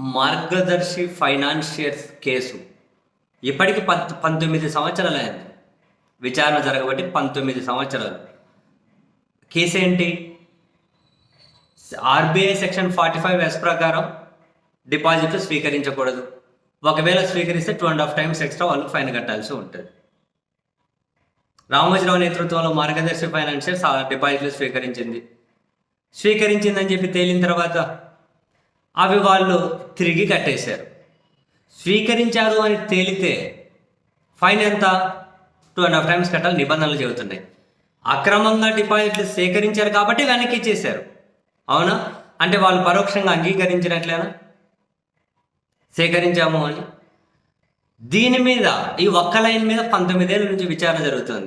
మార్గదర్శి financiers case. ఇప్పటికి పంత పంతొమ్మిది సంవత్సరాలు అయింది. విచారణ జరగబట్టి పంతొమ్మిది సంవత్సరాలు. కేసు ఏంటి? RBI section forty five S ప్రకారం డిపాజిట్లు స్వీకరించకూడదు. ఒకవేళ స్వీకరిస్తే two and half times extra వాళ్ళు ఫైన్ కట్టాల్సి ఉంటుంది. రామోజీరావు నేతృత్వంలో మార్గదర్శి ఫైనాన్షియర్స్ ఆ డిపాజిట్లు స్వీకరించింది. స్వీకరించిందని చెప్పి తేలిన తర్వాత అవి వాళ్ళు తిరిగి కట్టేశారు. స్వీకరించారు అని తేలితే ఫైన్ ఎంత? టూ అండ్ హాఫ్ టైమ్స్ కట్టాలి నిబంధనలు చెబుతున్నాయి. అక్రమంగా డిపాజిట్లు సేకరించారు కాబట్టి వెనక్కి ఇచ్చేశారు అవునా? అంటే వాళ్ళు పరోక్షంగా అంగీకరించినట్లేనా? సేకరించాము అని. దీని మీద ఈ ఒక్క లైన్ మీద పంతొమ్మిదేళ్ళ నుంచి విచారణ జరుగుతుంది.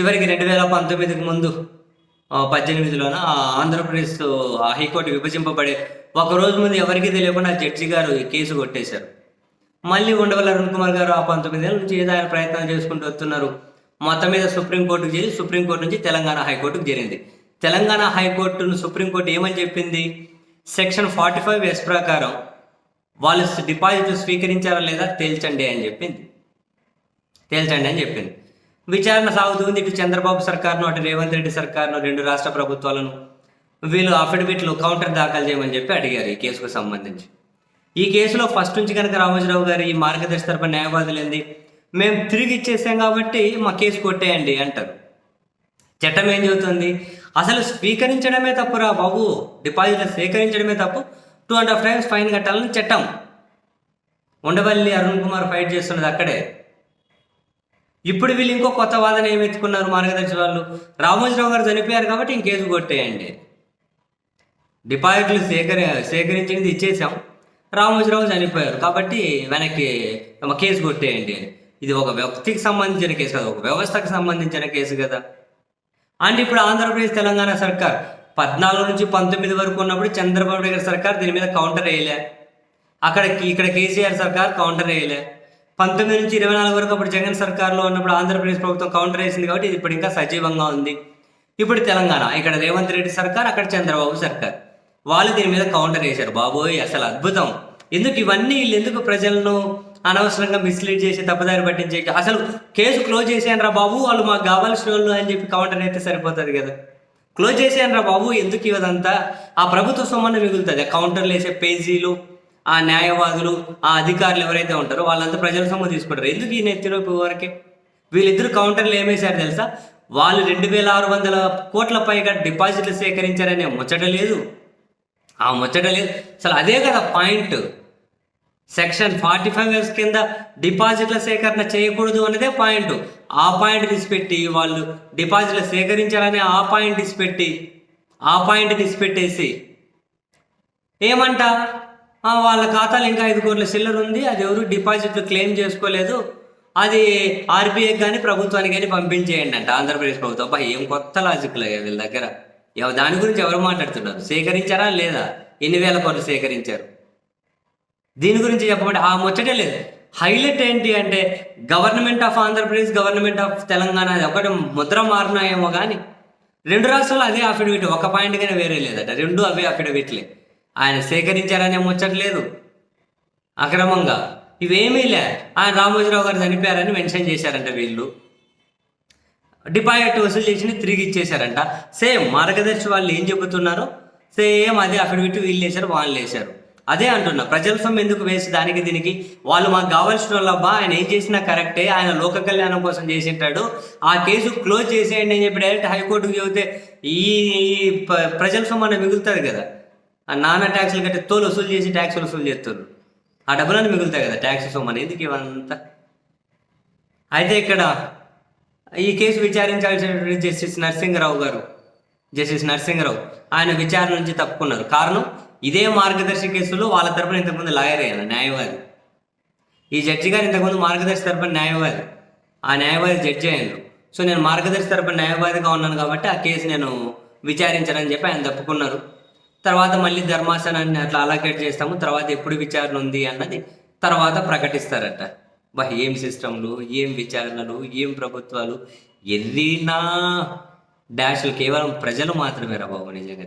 చివరికి రెండు వేల పంతొమ్మిదికి ముందు పద్దెనిమిదిలోన ఆంధ్రప్రదేశ్ ఆ హైకోర్టు విభజింపబడే ఒక రోజు ముందు ఎవరికీ తెలియకుండా జడ్జి గారు ఈ కేసు కొట్టేశారు. మళ్ళీ ఉండవల్ల అరుణ్ కుమార్ గారు ఆ పంతొమ్మిదేళ్ళ నుంచి ఏదో ఆయన ప్రయత్నం చేసుకుంటూ వస్తున్నారు. మొత్తం మీద సుప్రీంకోర్టుకు చేసి సుప్రీంకోర్టు నుంచి తెలంగాణ హైకోర్టుకు చేరింది. తెలంగాణ హైకోర్టును సుప్రీంకోర్టు ఏమని చెప్పింది? సెక్షన్ ఫార్టీ ఫైవ్ ఎస్ ప్రకారం వాళ్ళు డిపాజిట్లు స్వీకరించారా లేదా తేల్చండి అని చెప్పింది. తేల్చండి అని చెప్పింది. విచారణ సాగుతుంది ఇటు చంద్రబాబు సర్కార్ను అటు రేవంత్ రెడ్డి సర్కార్ను రెండు రాష్ట్ర ప్రభుత్వాలను. వీళ్ళు అఫిడవిట్లు కౌంటర్ దాఖలు చేయమని చెప్పి అడిగారు ఈ కేసుకు సంబంధించి. ఈ కేసులో ఫస్ట్ నుంచి కనుక రామోజీరావు గారు ఈ మార్గదర్శి తరపున న్యాయవాదులు ఏంది? మేము తిరిగి ఇచ్చేసాం కాబట్టి మా కేసు కొట్టేయండి అంటారు. చట్టం ఏం చెబుతుంది? అసలు స్వీకరించడమే తప్పురా బాబు. డిపాజిట్లు స్వీకరించడమే తప్పు. Two and half times fine కట్టాలని చట్టం. ఉండవల్లి అరుణ్ కుమార్ ఫైట్ చేస్తున్నది అక్కడే. ఇప్పుడు వీళ్ళు ఇంకో కొత్త వాదన ఏమి ఎత్తుకున్నారు మార్గదర్శి వాళ్ళు? రామోజీరావు గారు చనిపోయారు కాబట్టి ఇంకేసు కొట్టేయండి. డిపాజిట్లు సేకరి సేకరించింది ఇచ్చేసాం రామోజీరావు చనిపోయారు కాబట్టి వెనక్కి మా కేసు కొట్టేయండి అని. ఇది ఒక వ్యక్తికి సంబంధించిన కేసు కదా ఒక వ్యవస్థకు సంబంధించిన కేసు కదా. అండ్ ఇప్పుడు ఆంధ్రప్రదేశ్ తెలంగాణ సర్కార్ పద్నాలుగు నుంచి పంతొమ్మిది వరకు ఉన్నప్పుడు చంద్రబాబు నాయుడు గారి సర్కార్ దీని మీద కౌంటర్ వేయలే. అక్కడ ఇక్కడ కేసీఆర్ సర్కార్ కౌంటర్ వేయలే. పంతొమ్మిది నుంచి ఇరవై నాలుగు వరకు అప్పుడు జగన్ సర్కార్లో ఉన్నప్పుడు ఆంధ్రప్రదేశ్ ప్రభుత్వం కౌంటర్ వేసింది కాబట్టి ఇది ఇప్పుడు ఇంకా సజీవంగా ఉంది. ఇప్పుడు తెలంగాణ ఇక్కడ రేవంత్ రెడ్డి సర్కార్ అక్కడ చంద్రబాబు సర్కార్. వాళ్ళు దీని మీద కౌంటర్ వేశారు. బాబోయ్ అసలు అద్భుతం. ఎందుకు ఇవన్నీ వీళ్ళు ఎందుకు ప్రజలను అనవసరంగా మిస్లీడ్ చేసి తప్పుదారి పట్టించే అసలు కేసు క్లోజ్ చేసేయండి బాబు వాళ్ళు మాకు కావాల్సిన వాళ్ళు అని చెప్పి కౌంటర్ అయితే సరిపోతుంది కదా. క్లోజ్ చేసేయండి బాబు ఎందుకు ఇవ్వదంతా? ఆ ప్రభుత్వ సొమ్మన్న మిగులుతుంది. ఆ కౌంటర్లు వేసే పేజీలు ఆ న్యాయవాదులు ఆ అధికారులు ఎవరైతే ఉంటారో వాళ్ళంతా ప్రజల సొమ్ము తీసుకుంటారు. ఎందుకు ఈ నెత్తినొప్పి వరకే? వీళ్ళిద్దరు కౌంటర్లు ఏమేశారు తెలుసా? వాళ్ళు రెండు వేల ఆరు వందల కోట్ల పైగా డిపాజిట్లు సేకరించారనే ముచ్చట లేదు. ఆ ముచ్చట లేదు. అసలు అదే కదా point. Section forty five S కింద డిపాజిట్ల సేకరణ చేయకూడదు అనేదే పాయింట్. ఆ పాయింట్ తీసిపెట్టి వాళ్ళు డిపాజిట్లు సేకరించారనే ఆ పాయింట్ తీసిపెట్టి ఆ పాయింట్ తీసిపెట్టేసి ఏమంట? వాళ్ళ ఖాతాలో ఇంకా ఐదు కోట్ల చిల్లర ఉంది. అది ఎవరు డిపాజిట్లు క్లెయిమ్ చేసుకోలేదు. అది ఆర్బీఐ కానీ ప్రభుత్వానికి కానీ పంపించేయండి అంట. ఆంధ్రప్రదేశ్ ప్రభుత్వం. అబ్బా ఏం కొత్త లాజిక్ లేదు వీళ్ళ దగ్గర. దాని గురించి ఎవరు మాట్లాడుతున్నారు? సేకరించారా లేదా? ఎన్ని వేల కోట్లు సేకరించారు? దీని గురించి చెప్పమంటే ఆ ముచ్చటే లేదు. హైలైట్ ఏంటి అంటే government of Andhra Pradesh government of Telangana అది ఒకటి ముద్ర మారినాయేమో కానీ రెండు రాష్ట్రాలు అదే అఫిడవిట్ ఒక పాయింట్ కానీ వేరే లేదట. రెండు అవే అఫిడవిట్లే ఆయన సేకరించారనే ముచ్చట్లేదు అక్రమంగా. ఇవేమీ లే. ఆయన రామోజీరావు గారు చనిపోయారని మెన్షన్ చేశారంట వీళ్ళు. డిపాజిట్ వసూలు చేసి తిరిగి ఇచ్చేశారంట. సేమ్ మార్గదర్శి వాళ్ళు ఏం చెబుతున్నారో సేమ్ అదే అఫిడవిట్ వీళ్ళు వేశారు వాళ్ళు వేశారు. అదే అంటున్నా. ప్రజల సొమ్ము ఎందుకు వేసి దానికి దీనికి? వాళ్ళు మాకు కావాల్సిన వాళ్ళబ్బా ఆయన ఏం చేసినా కరెక్టే ఆయన లోక కళ్యాణం కోసం చేసింటాడు. ఆ కేసు క్లోజ్ చేసేయండి అని చెప్పి డైరెక్ట్ హైకోర్టుకు చెబితే ఈ ప్రజల సొమ్ము అన్న మిగులుతుంది కదా. ఆ నాన్న ట్యాక్సులు కట్టే తోలు వసూలు చేసి ట్యాక్స్ వసూలు చేస్తారు ఆ డబ్బులన్నీ మిగులుతాయి కదా ట్యాక్స్ సొమ్ము ఎందుకు ఇవంతా. అయితే ఇక్కడ ఈ కేసు విచారించాల్సినటువంటి జస్టిస్ నరసింహరావు గారు జస్టిస్ నరసింహరావు ఆయన విచారణ నుంచి తప్పుకున్నారు. కారణం ఇదే మార్గదర్శి కేసులో వాళ్ళ తరపున ఇంతకుముందు లాయర్ అయ్యాను న్యాయవాది. ఈ జడ్జి గారు ఇంతకుముందు మార్గదర్శి తరపున న్యాయవాది. ఆ న్యాయవాది జడ్జి అయ్యారు సో నేను మార్గదర్శి తరపున న్యాయవాదిగా ఉన్నాను కాబట్టి ఆ కేసు నేను విచారించనని చెప్పి ఆయన తప్పుకున్నారు. తర్వాత మళ్ళీ ధర్మాసనాన్ని అట్లా అలకేట్ చేస్తాము తర్వాత ఎప్పుడు విచారణ ఉంది అన్నది తర్వాత ప్రకటిస్తారట. బా ఏం సిస్టంలు ఏం విచారణలు ఏం ప్రభుత్వాలు ఎల్లినా డాష్లు కేవలం ప్రజలు మాత్రమే రా బాబు నిజంగా.